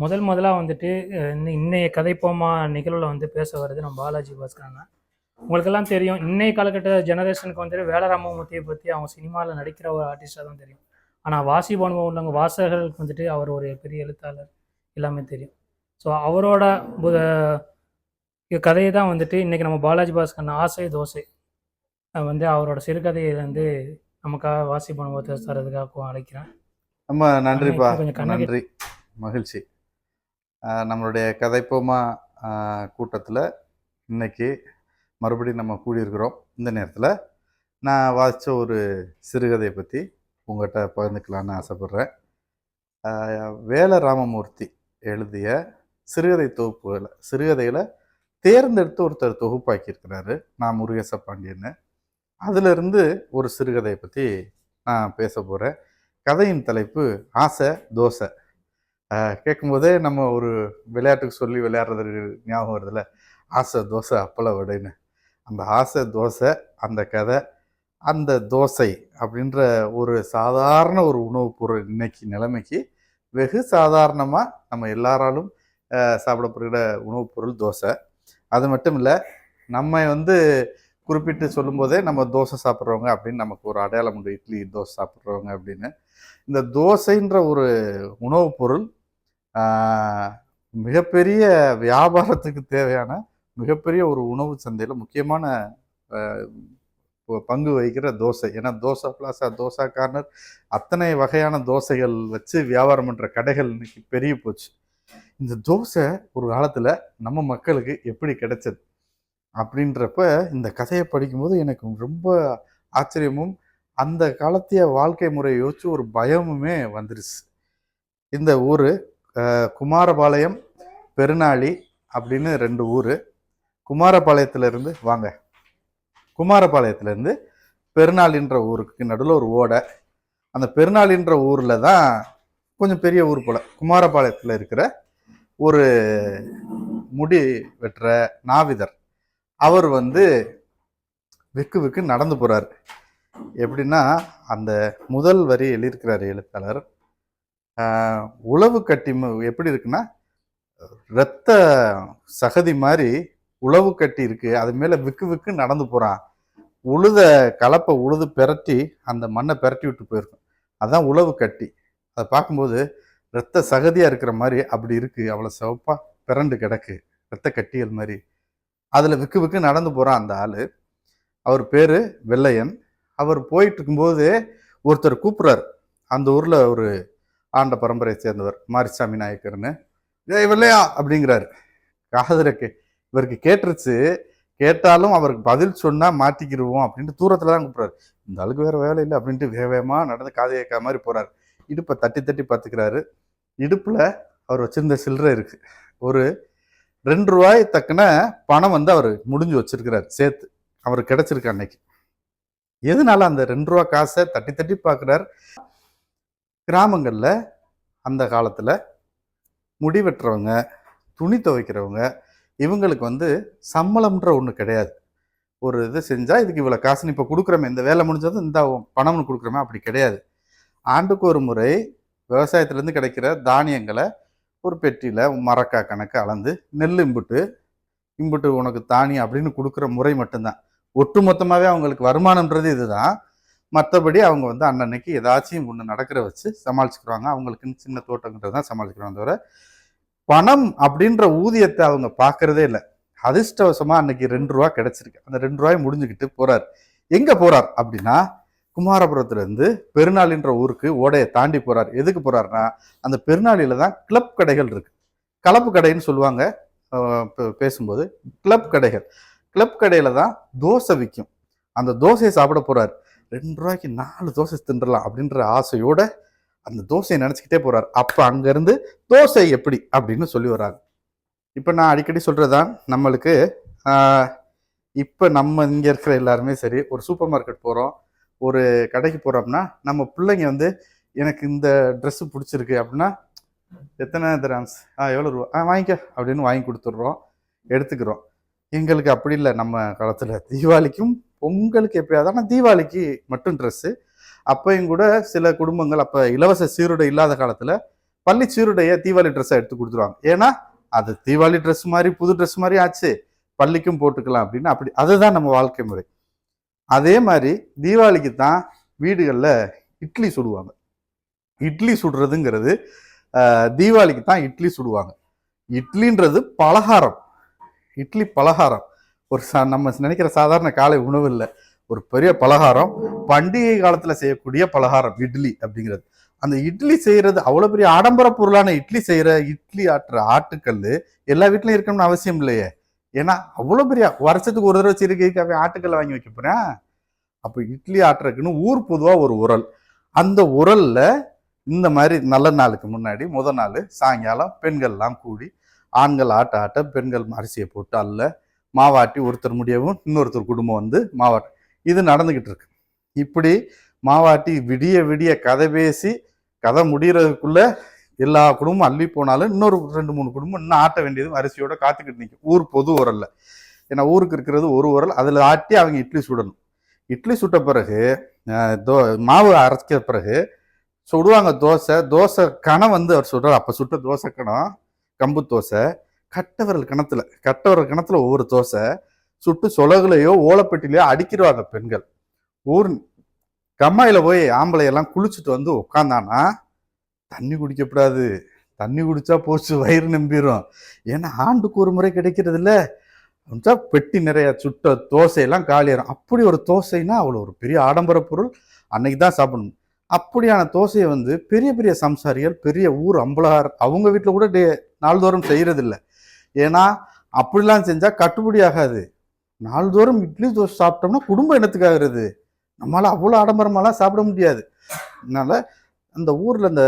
முதல் முதலாக வந்துட்டு இன்னைய கதைப்போமா நிகழ்வில் வந்து பேச வருது நம்ம பாலாஜி பாஸ்கரங்க உங்களுக்கெல்லாம் தெரியும் இன்னைய காலகட்ட ஜெனரேஷனுக்கு வந்துட்டு வேலராமமூர்த்தியை பற்றி அவங்க சினிமாவில் நடிக்கிற ஒரு ஆர்டிஸ்டாக தான் தெரியும். ஆனால் வாசிப்பு அனுபவம் உள்ளவங்க வாசகர்களுக்கு வந்துட்டு அவர் ஒரு பெரிய எழுத்தாளர். எல்லாமே தெரியும். ஸோ அவரோட புத- கதையை தான் வந்துட்டு இன்றைக்கி நம்ம பாலாஜி பாஸ்கரன் ஆசை தோசை. வந்து அவரோட சிறுகதையை வந்து நமக்காக வாசிப்பு அனுபவத்தை தரதுக்காக அழைக்கிறேன். ரொம்ப நன்றிப்பா. நன்றி. மகிழ்ச்சி. நம்மளுடைய கதைப்போமா கூட்டத்தில் இன்னைக்கு மறுபடியும் நம்ம கூடியிருக்கிறோம். இந்த நேரத்தில் நான் வாசித்த ஒரு சிறுகதையை பற்றி உங்கள்கிட்ட பகிர்ந்துக்கலான்னு ஆசைப்பட்றேன். வேல ராமமூர்த்தி எழுதிய சிறுகதை தொகுப்புகளை சிறுகதைகளை தேர்ந்தெடுத்து ஒருத்தர் தொகுப்பாக்கியிருக்கிறாரு நான் முருகேச பாண்டியன்னு. அதிலிருந்து ஒரு சிறுகதையை பற்றி நான் பேச போகிறேன் கதையின் தலைப்பு ஆசை தோசை. கேட்கும்போதே நம்ம ஒரு விளையாட்டுக்கு சொல்லி விளையாடுறது ஞாபகம் வருதுல்ல? ஆசை தோசை அப்பள வடைன்னு. அந்த ஆசை தோசை அந்த கதை அந்த தோசை அப்படின்ற ஒரு சாதாரண ஒரு உணவுப் பொருள் இன்னைக்கு நிலைமைக்கு வெகு சாதாரணமாக நம்ம எல்லாராலும் சாப்பிடப்படுகிற உணவுப் பொருள் தோசை. அது மட்டும் இல்லை நம்ம வந்து குறிப்பிட்டு சொல்லும்போதே நம்ம தோசை சாப்பிட்றவங்க அப்படின்னு நமக்கு ஒரு அடையாளம் உண்டு. இட்லி தோசை சாப்பிட்றவங்க அப்படின்னு. இந்த தோசைன்ற ஒரு உணவுப் பொருள் மிகப்பெரிய வியாபாரத்துக்கு தேவையான மிகப்பெரிய ஒரு உணவு சந்தையில் முக்கியமான பங்கு வகிக்கிற தோசை. ஏன்னா தோசை பிளாசா தோசா கார்னர் அத்தனை வகையான தோசைகள் வச்சு வியாபாரம் பண்ணுற கடைகள் இன்னைக்கு பெரிய போச்சு. இந்த தோசை ஒரு காலத்தில் நம்ம மக்களுக்கு எப்படி கிடைச்சது அப்படின்றப்ப இந்த கதையை படிக்கும்போது எனக்கு ரொம்ப ஆச்சரியமும் அந்த காலத்திய வாழ்க்கை முறையை யோசிச்சு ஒரு பயமுமே வந்துருச்சு. இந்த ஊர் குமாரபாளையம் பெருநாளி அப்படின்னு ரெண்டு ஊர். குமாரபாளையத்துலேருந்து வாங்க. குமாரபாளையத்துலேருந்து பெருநாளின்ற ஊருக்கு நடுவில் ஒரு ஓடை. அந்த பெருநாளின்ற ஊரில் தான் கொஞ்சம் பெரிய ஊர் போல். குமாரபாளையத்தில் இருக்கிற ஒரு முடி வெட்டுற நாவிதர். அவர் வந்து விக்கு விக்கு நடந்து போகிறார் எப்படின்னா அந்த முதல் வரி எழுதியிருக்கிறார் எழுத்தாளர் உழவு உளவு கட்டி எப்படி இருக்குன்னா இரத்த சகதி மாதிரி உளவு கட்டி இருக்கு. அது மேலே விக்கு விக்கு நடந்து போகிறான் உழுத கலப்பை உழுது பெரட்டி அந்த மண்ணை பெரட்டி விட்டு போயிருக்கும். அதுதான் உழவு கட்டி. அதை பார்க்கும்போது இரத்த சகதியாக இருக்கிற மாதிரி அப்படி இருக்குது அவ்வளோ சிவப்பாக பிறண்டு கிடக்கு. இரத்த கட்டிகள் மாதிரி அதில் விக்கு விக்கு நடந்து போகிறான் அந்த ஆள். அவர் பேர் வெள்ளையன். அவர் போயிட்டு இருக்கும்போது ஒருத்தர் கூப்பிட்றார். அந்த ஊரில் ஒரு ஆண்ட பரம்பரையை சேர்ந்தவர் மாரிசாமி நாயக்கர்னு. ஏய் அப்படிங்கிறாரு. காதல கே இவருக்கு கேட்டுருச்சு. கேட்டாலும் அவருக்கு பதில் சொன்னால் மாட்டிக்கிடுவோம் அப்படின்ட்டு தூரத்தில் தான் கூப்பிட்றாரு. இந்த ஆளுக்கு வேறு வேலை இல்லை அப்படின்ட்டு வேக நடந்து காதை கேட்க மாதிரி போகிறார் இடுப்பை தட்டி தட்டி பார்த்துக்கிறாரு. இடுப்பில் அவர் வச்சிருந்த சில்லறை இருக்குது ஒரு ரெண்டு ரூபாய் தக்கன பணம் வந்து அவர் முடிஞ்சு வச்சிருக்கிறார் சேர்த்து. அவருக்கு கிடச்சிருக்கு அன்னைக்கு. எதனால அந்த ரெண்டு ரூபா காசை தட்டி தட்டி பார்க்குறார்? கிராமங்களில் அந்த காலத்தில் முடி வெட்டுறவங்க துணி துவைக்கிறவங்க இவங்களுக்கு வந்து சம்பளம்ன்ற ஒன்று கிடையாது. ஒரு இது செஞ்சால் இதுக்கு இவ்வளோ காசுன்னு இப்போ கொடுக்குறோமே இந்த வேலை முடிஞ்சதும் இந்த பணம்னு கொடுக்குறோமே அப்படி கிடையாது. ஆண்டுக்கு ஒரு முறை விவசாயத்துலேருந்து கிடைக்கிற தானியங்களை ஒரு பெட்டியில் மரக்கா கணக்கு அளந்து நெல் இம்புட்டு இம்புட்டு உனக்கு தானியம் அப்படின்னு கொடுக்குற முறை மட்டும்தான். ஒட்டு மொத்தமாகவே அவங்களுக்கு வருமானம்ன்றது இதுதான். மற்றபடி அவங்க வந்து அன்னன்னைக்கு ஏதாச்சும் ஒன்று நடக்கிற வச்சு சமாளிச்சுக்கிறாங்க அவங்களுக்குன்னு சின்ன தோட்டங்கிறது தான் சமாளிக்கிறாங்க தவிர பணம் அப்படின்ற ஊதியத்தை அவங்க பார்க்கறதே இல்லை. அதிர்ஷ்டவசமாக அன்னைக்கு ரெண்டு ரூபா கிடைச்சிருக்கு. அந்த ரெண்டு ரூபாய் முடிஞ்சுக்கிட்டு போகிறார் எங்கே போகிறார் அப்படின்னா குமாரபுரத்துலேருந்து பெருநாளின்ற ஊருக்கு ஓடையை தாண்டி போகிறார் எதுக்கு போகிறாருன்னா அந்த பெருநாளில தான் கிளப் கடைகள் இருக்குது கலப்பு கடைன்னு சொல்லுவாங்க. பேசும்போது கிளப் கடைகள். கிளப் கடையில் தான் தோசை விற்கும் அந்த தோசையை சாப்பிட போகிறார் ரெண்டு ரூபாய்க்கு நாலு தோசை தின்றலாம் அப்படின்ற ஆசையோட அந்த தோசையை நினச்சிக்கிட்டே போகிறார் அப்போ அங்கேருந்து தோசை எப்படி அப்படின்னு சொல்லி வர்றாங்க. இப்போ நான் அடிக்கடி சொல்கிறதான் நம்மளுக்கு இப்போ நம்ம இங்கே இருக்கிற எல்லாருமே சரி ஒரு சூப்பர் மார்க்கெட் போகிறோம் ஒரு கடைக்கு போகிறோம்னா நம்ம பிள்ளைங்க வந்து எனக்கு இந்த ட்ரெஸ்ஸு பிடிச்சிருக்கு அப்படின்னா எத்தனை திராம்ஸ் ஆ எவ்வளோ ரூபா ஆ வாங்கிக்க அப்படின்னு வாங்கி கொடுத்துட்றோம் எடுத்துக்கிறோம். எங்களுக்கு அப்படி இல்லை. நம்ம காலத்தில் தீபாவளிக்கும் பொங்கலுக்கு எப்பயாவது ஆனால் தீபாவளிக்கு மட்டும் ட்ரெஸ்ஸு அப்பையும் கூட சில குடும்பங்கள் அப்போ இலவச சீருடை இல்லாத காலத்தில் பள்ளி சீருடையை தீபாவளி ட்ரெஸ்ஸை எடுத்து கொடுத்துருவாங்க. ஏன்னா அது தீபாவளி ட்ரெஸ் மாதிரி புது ட்ரெஸ் மாதிரி ஆச்சு. பள்ளிக்கும் போட்டுக்கலாம் அப்படின்னு அப்படி அதுதான் நம்ம வாழ்க்கை முறை. அதே மாதிரி தீபாவளிக்கு தான் வீடுகளில் இட்லி சுடுவாங்க. இட்லி சுடுறதுங்கிறது தீபாவளிக்கு தான் இட்லி சுடுவாங்க. இட்லின்றது பலகாரம். இட்லி பலகாரம். ஒரு சா நம்ம நினைக்கிற சாதாரண காலை உணவு இல்லை. ஒரு பெரிய பலகாரம் பண்டிகை காலத்தில் செய்யக்கூடிய பலகாரம் இட்லி அப்படிங்கிறது. அந்த இட்லி செய்கிறது அவ்வளோ பெரிய ஆடம்பர பொருளான இட்லி செய்கிற இட்லி ஆட்டுற ஆட்டுக்கல் எல்லா வீட்லையும் இருக்கணும்னு அவசியம் இல்லையே. ஏன்னா அவ்வளோ பெரிய வருஷத்துக்கு ஒரு தடவை சிறுகைக்கு ஆட்டுக்கல் வாங்கி வைக்க போகிறேன் அப்போ இட்லி ஆட்டுறதுக்குன்னு ஊர் பொதுவாக ஒரு உரல். அந்த உரல்ல இந்த மாதிரி நல்ல நாளுக்கு முன்னாடி முத நாள் சாயங்காலம் பெண்கள்லாம் கூடி ஆண்கள் ஆட்ட ஆட்ட பெண்கள் அரிசியை போட்டு அல்ல மாவாட்டி ஒருத்தர் முடியவும் இன்னொருத்தர் குடும்பம் வந்து மாவாட்டி. இது நடந்துக்கிட்டு இருக்கு. இப்படி மாவாட்டி விடிய விடிய கதை பேசி கதை முடிகிறதுக்குள்ள எல்லா குடும்பமும் அள்ளி போனாலும் இன்னொரு ரெண்டு மூணு குடும்பம் இன்னும் ஆட்ட வேண்டியது அரிசியோட காத்துக்கிட்டு நிற்கும் ஊர் பொது உரல்ல. ஏன்னா ஊருக்கு இருக்கிறது ஒரு உரல் அதில் ஆட்டி அவங்க இட்லி சுடணும். இட்லி சுட்ட பிறகு தோ மாவு அரைச்ச பிறகு சுடுவாங்க தோசை. தோசை கணம் வந்து அவர் சுடுறார். அப்போ சுட்ட தோசை கணம் கம்பு தோசை. கட்டவரல் கிணத்துல கட்டவரல் கிணத்துல ஒவ்வொரு தோசை சுட்டு சொலகுலையோ ஓலப்பெட்டிலையோ அடிக்கிறவாங்க பெண்கள். ஊர் கம்மாயில் போய் ஆம்பளை எல்லாம் குளிச்சுட்டு வந்து உட்காந்தானா தண்ணி குடிக்கக்கூடாது தண்ணி குடித்தா போச்சு வயிறு நம்பிரும். ஏன்னா ஆண்டுக்கு ஒரு முறை கிடைக்கிறது இல்லை பெட்டி நிறைய சுட்ட தோசையெல்லாம் காலியாகும் அப்படி ஒரு தோசைன்னா அவ்வளோ ஒரு பெரிய ஆடம்பர பொருள். அன்னைக்கு தான் சாப்பிடணும். அப்படியான தோசையை வந்து பெரிய பெரிய சம்சாரிகள் பெரிய ஊர் அம்பலகார் அவங்க வீட்டில் கூட டே நாள்தோறும் செய்கிறதில்லை ஏன்னா அப்படிலாம் செஞ்சால் கட்டுப்படி ஆகாது. நாள்தோறும் இட்லி தோசை சாப்பிட்டோம்னா குடும்பம் என்னத்துக்காகிறது? நம்மளால் அவ்வளோ ஆடம்பரமாலாம் சாப்பிட முடியாது. அதனால் அந்த ஊரில் அந்த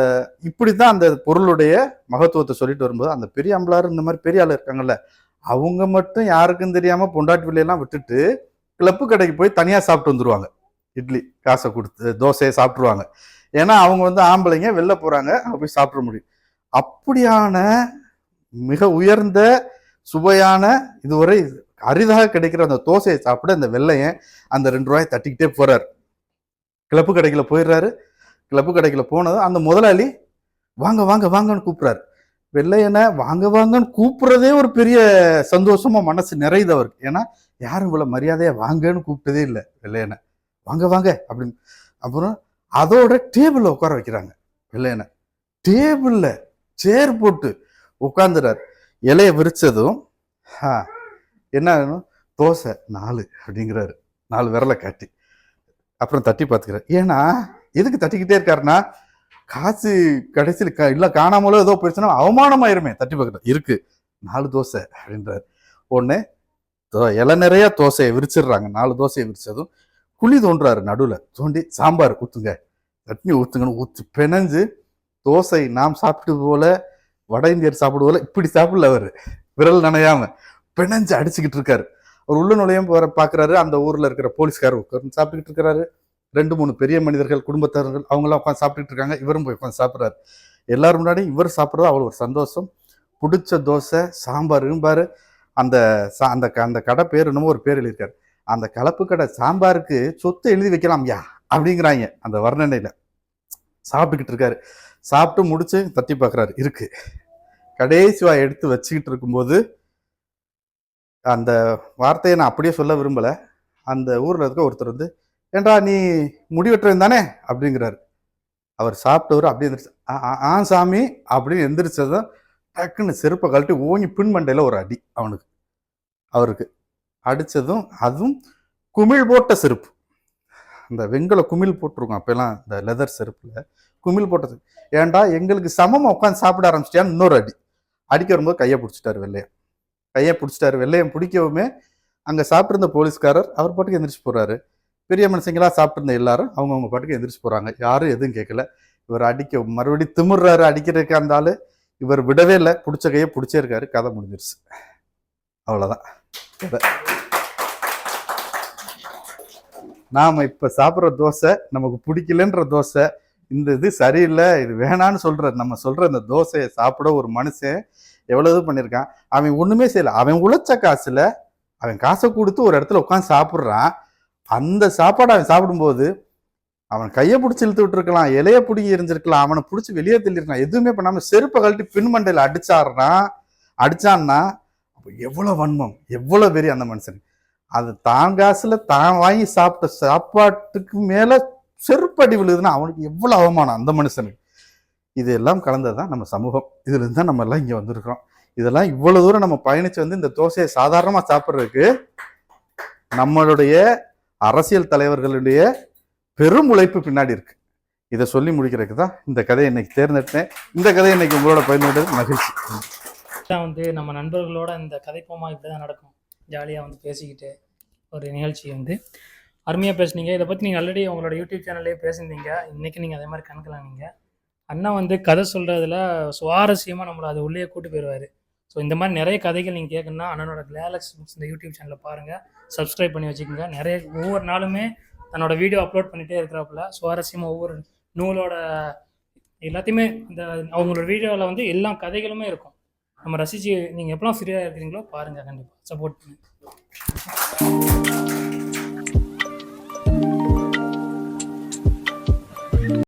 இப்படி தான் அந்த பொருளுடைய மகத்துவத்தை சொல்லிட்டு வரும்போது அந்த பெரிய அம்பளார் இந்த மாதிரி பெரிய ஆள் இருக்காங்கல்ல அவங்க மட்டும் யாருக்கும் தெரியாமல் பொண்டாட்டி பிள்ளையெல்லாம் விட்டுட்டு கிளப்பு கடைக்கு போய் தனியாக சாப்பிட்டு வந்துருவாங்க. இட்லி காசை கொடுத்து தோசையை சாப்பிட்ருவாங்க ஏன்னா அவங்க வந்து ஆம்பளைங்க வெளில போகிறாங்க அங்கே போய் சாப்பிட முடியும். அப்படியான மிக உயர்ந்த சுவையான இதுவரை அரிதாக கிடைக்கிற அந்த தோசையை சாப்பிட அந்த வெள்ளையன் அந்த ரெண்டு ரூபாயை தட்டிக்கிட்டே போறாரு. கிளப்பு கடைக்குள்ள போயிடுறாரு. கிளப்பு கடைக்குள்ள போனதும் அந்த முதலாளி வாங்க வாங்க வாங்கன்னு கூப்பிட்றாரு. வெள்ளையனை வாங்க வாங்கன்னு கூப்பிட்றதே ஒரு பெரிய சந்தோஷமா மனசு நிறையுது அவருக்கு. ஏன்னா யாரும் இவ்வளோ மரியாதையை வாங்கன்னு கூப்பிட்டதே இல்லை வெள்ளையனை. வாங்க வாங்க அப்படின்னு. அப்புறம் அதோட டேபிளில் உட்கார வைக்கிறாங்க வெள்ளையனை. டேபிளில் சேர் போட்டு உட்காந்துறார் இலைய விரிச்சதும் என்ன ஆகணும் தோசை நாலு அப்படிங்கிறாரு. நாலு விரலை காட்டி. அப்புறம் தட்டி பார்த்துக்கிறார். ஏன்னா எதுக்கு தட்டிக்கிட்டே இருக்காருன்னா காசு கடைசியில் க இல்லை காணாமலோ ஏதோ போயிடுச்சுன்னா அவமானமாயிருமே. தட்டி பார்க்குறாரு. இருக்கு நாலு தோசை அப்படின்றாரு. ஒன்று இலை நிறைய தோசையை விரிச்சிடுறாங்க. நாலு தோசையை விரிச்சதும் குழி தோன்றாரு நடுவில். தோண்டி சாம்பார் ஊற்றுங்க தட்னி ஊற்றுங்கன்னு ஊற்றி பிணைஞ்சு தோசை நாம் சாப்பிட்டு போல வட இந்தியர் சாப்பிடுவோல இப்படி சாப்பிடல அவர். விரல் நனையாம. பிணைஞ்சு அடிச்சுக்கிட்டு இருக்காரு. அவர் உள்ள நுழையும் போற பாக்குறாரு அந்த ஊர்ல இருக்கிற போலீஸ்காரர் உட்கார்ந்து சாப்பிட்டுக்கிட்டு இருக்கிறாரு ரெண்டு மூணு பெரிய மனிதர்கள் குடும்பத்தார்கள் அவங்களாம் உட்காந்து சாப்பிட்டுட்டு இருக்காங்க. இவரும் போய் உட்காந்து சாப்பிட்றாரு. எல்லாரும் முன்னாடி இவர் சாப்பிட்றது அவ்வளோ ஒரு சந்தோஷம். பிடிச்ச தோசை சாம்பார் இரும்பார் அந்த சா- அந்த க- அந்த கடை பேர் என்னமோ ஒரு பேர் எழுதியிருக்காரு. அந்த கலப்பு கடை சாம்பாருக்கு சொத்து எழுதி வைக்கலாம் யா? அப்படிங்கிறாங்க அந்த வர்ணனையில். சாப்பிட்டுக்கிட்டு இருக்காரு. சாப்பிட்டு முடிச்சு தட்டி பார்க்குறாரு இருக்குது கடைசி வாய் எடுத்து வச்சுக்கிட்டு இருக்கும்போது அந்த வார்த்தையை நான் அப்படியே சொல்ல விரும்பலை. அந்த ஊரில் இருக்க ஒருத்தர் வந்து ஏண்டா நீ முடி தானே? அப்படிங்கிறாரு. அவர் சாப்பிட்டவர் அப்படியே எந்திரிச்சு "ஆ, ஆ, ஆ சாமி அப்படின்னு எந்திரிச்சதும் டக்குன்னு செருப்பை கழட்டி ஓங்கி பின்மண்டையில் ஒரு அடி அவனுக்கு. அவருக்கு அடிச்சதும் அதுவும் குமிழ் போட்ட செருப்பு. அந்த வெங்கல குமிழ் போட்டிருக்கோம் அப்போல்லாம் இந்த லெதர் செருப்பில் குமிழ் போட்டது ஏன்டா எங்களுக்கு சமமாக உட்காந்து சாப்பிட ஆரம்பிச்சிட்டியான்னு இன்னொரு அடி. அடிக்க வரும்போது கையை பிடிச்சிட்டாரு வெள்ளையன். கையை பிடிச்சிட்டாரு. வெள்ளையன் பிடிக்கவுமே அங்கே சாப்பிட்ருந்த போலீஸ்காரர் அவர் பாட்டுக்கு எந்திரிச்சு போகிறாரு பெரிய மனுஷங்களாக சாப்பிட்ருந்த எல்லாரும் அவங்கவுங்க பாட்டுக்கு எந்திரிச்சு போகிறாங்க யாரும் எதுவும் கேட்கல இவர் அடிக்க மறுபடியும் திமிர்றாரு அடிக்கிறதுக்கு அந்த ஆள். இவர் விடவே இல்லை. பிடிச்ச கையை பிடிச்சே இருக்காரு. கதை முடிஞ்சிருச்சு. அவ்வளோதான் கதை. நாம் இப்போ சாப்பிட்ற தோசை நமக்கு பிடிக்கலன்ற தோசை. இந்த இது சரியில்லை. இது வேணான்னு சொல்கிற நம்ம சொல்கிற இந்த தோசையை சாப்பிட ஒரு மனுஷன் எவ்வளவு இது பண்ணியிருக்கான் அவன் ஒன்றுமே செய்யலை. அவன் உழைச்ச காசில் அவன் காசை கொடுத்து ஒரு இடத்துல உட்காந்து சாப்பிட்றான். அந்த சாப்பாடை அவன் சாப்பிடும்போது அவன் கையை பிடிச்சி இழுத்து விட்டுருக்கலாம் இலைய பிடிங்கி எரிஞ்சிருக்கலாம் அவனை பிடிச்சி வெளியே தள்ளிருக்கலாம் எதுவுமே பண்ணாமல் செருப்பை கழட்டி பின்மண்டையில் அடிச்சாடுறான் அடிச்சான்னா அப்போ எவ்வளோ வன்மம் எவ்வளோ வெறி அந்த மனுஷன். அது தான் காசில் தான் வாங்கி சாப்பிட்ட சாப்பாட்டுக்கு மேலே செருப்படி விழுதுன்னா அவனுக்கு எவ்வளோ அவமானம் அந்த மனுஷனுக்கு. இதெல்லாம் கலந்ததுதான் நம்ம சமூகம். இதுலேருந்து தான் நம்ம எல்லாம் இங்கே வந்திருக்கிறோம். இதெல்லாம் இவ்வளவு தூரம் நம்ம பயணிச்சு வந்து இந்த தோசையை சாதாரணமாக சாப்பிட்றதுக்கு நம்மளுடைய அரசியல் தலைவர்களுடைய பெரும் உழைப்பு பின்னாடி இருக்கு. இதை சொல்லி முடிக்கிறதுக்கு தான் இந்த கதையை இன்னைக்கு தேர்ந்தெடுத்தேன். இந்த கதையை இன்னைக்கு உங்களோட பயன்படுறது மகிழ்ச்சி. தான் வந்து நம்ம நண்பர்களோட இந்த கதைப்போமா இப்படி தான் நடக்கும். ஜாலியாக வந்து பேசிக்கிட்டு ஒரு நிகழ்ச்சி வந்து அருமையாக பேசுனீங்க. இதை பற்றி நீங்கள் ஆல்ரெடி உங்களோட யூடியூப் சேனல்லே பேசியிருந்தீங்க. இன்றைக்கி நீங்கள் அதே மாதிரி கணக்கலாம் நீங்கள் அண்ணா வந்து கதை சொல்கிறதுல சுவாரஸ்யமாக நம்மளை அது உள்ளே கூட்டு போயிடுவார் ஸோ இந்த மாதிரி நிறைய கதைகள் நீங்கள் கேட்கணும்னா அண்ணனோட கிளாலக்ஸ் புக்ஸ் இந்த யூடியூப் சேனலில் பாருங்கள் சப்ஸ்கிரைப் பண்ணி வச்சுக்கோங்க. நிறைய ஒவ்வொரு நாளுமே தன்னோட வீடியோ அப்லோட் பண்ணிகிட்டே இருக்கிறாப்புல. சுவாரஸ்யமாக ஒவ்வொரு நூலோட எல்லாத்தையுமே இந்த அவங்களோட வீடியோவில் வந்து எல்லா கதைகளுமே இருக்கும். நம்ம ரசித்து நீங்கள் எப்போலாம் ஃப்ரீயாக இருக்கிறீங்களோ பாருங்கள் கண்டிப்பாக சப்போர்ட் பண்ணி